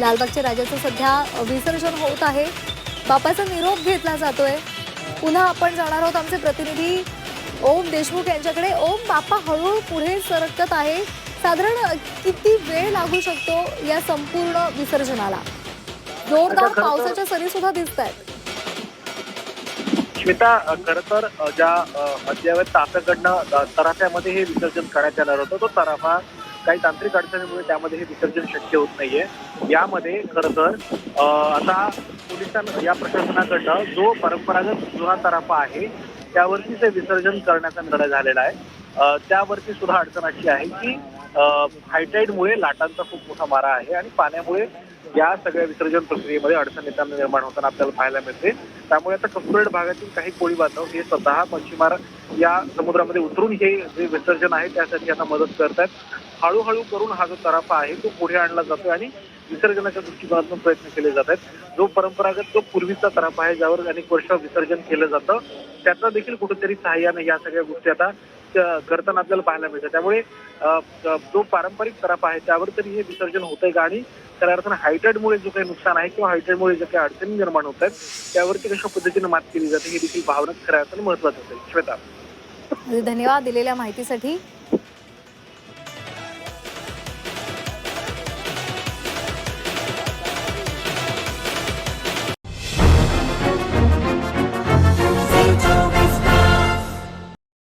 लालबागच्या राजाचं सध्या विसर्जन होत आहे. बापाचा निरोप घेतला जातोय. पुन्हा आपण जाणार आहोत आमचे प्रतिनिधी ओम देशमुख यांच्याकडे. ओम बापा हळूहळू पुढे सरकत आहे. साधारण किती वेळ लागू शकतो या संपूर्ण विसर्जनाला? जोरदार पावसाच्या सरी सुद्धा दिसत आहेत श्वेता खर तर ज्या अ, अद्ययावत ताफ्याकडनं अ, तराफ्यामध्ये हे विसर्जन करण्यात येणार होतं तो तराफा काही तांत्रिक अडचणीमुळे त्यामध्ये हे विसर्जन शक्य होत नाहीये. यामध्ये खरं तर आता पोलिसांना या प्रशासनाकडनं जो परंपरागत जुना तराफा आहे त्यावरतीच हे विसर्जन करण्याचा निर्णय झालेला आहे. त्यावरती सुद्धा अडचण अशी आहे की हायटाईडमुळे लाटांचा खूप मोठा मारा आहे आणि पाण्यामुळे या सगळ्या विसर्जन प्रक्रियेमध्ये अडचण येताना निर्माण होताना आपल्याला पाहायला मिळते. त्यामुळे आता कस्तुरड भागातील काही कोळी बांधव हे स्वतः मच्छीमार या समुद्रामध्ये उतरून हे जे विसर्जन आहे त्यासाठी आता मदत करतात हळूहळू करून हा जो तराफा आहे तो पुढे आणला जातोय आणि विसर्जनाच्या दृष्टिकोनातून प्रयत्न केले जात आहेत जो परंपरागत जो पूर्वीचा तराफा आहे ज्यावर अनेक वर्ष विसर्जन केलं जातं त्याचा देखील कुठेतरी सहाय्याने या सगळ्या गोष्टी आता करताना आपल्याला पाहायला मिळतं त्यामुळे जो पारंपरिक तराफा आहे त्यावर तरी हे विसर्जन होतंय का? आणि खऱ्या अर्थानं हायटेडमुळे जो काही नुकसान आहे किंवा हायटेडमुळे जे काही अडचणी निर्माण होत आहेत त्यावरती कशा पद्धतीने मात केली जाते. हे देखील भावना खऱ्या अर्थानं महत्वाचं असेल. श्वेता. धन्यवाद दिलेल्या माहितीसाठी.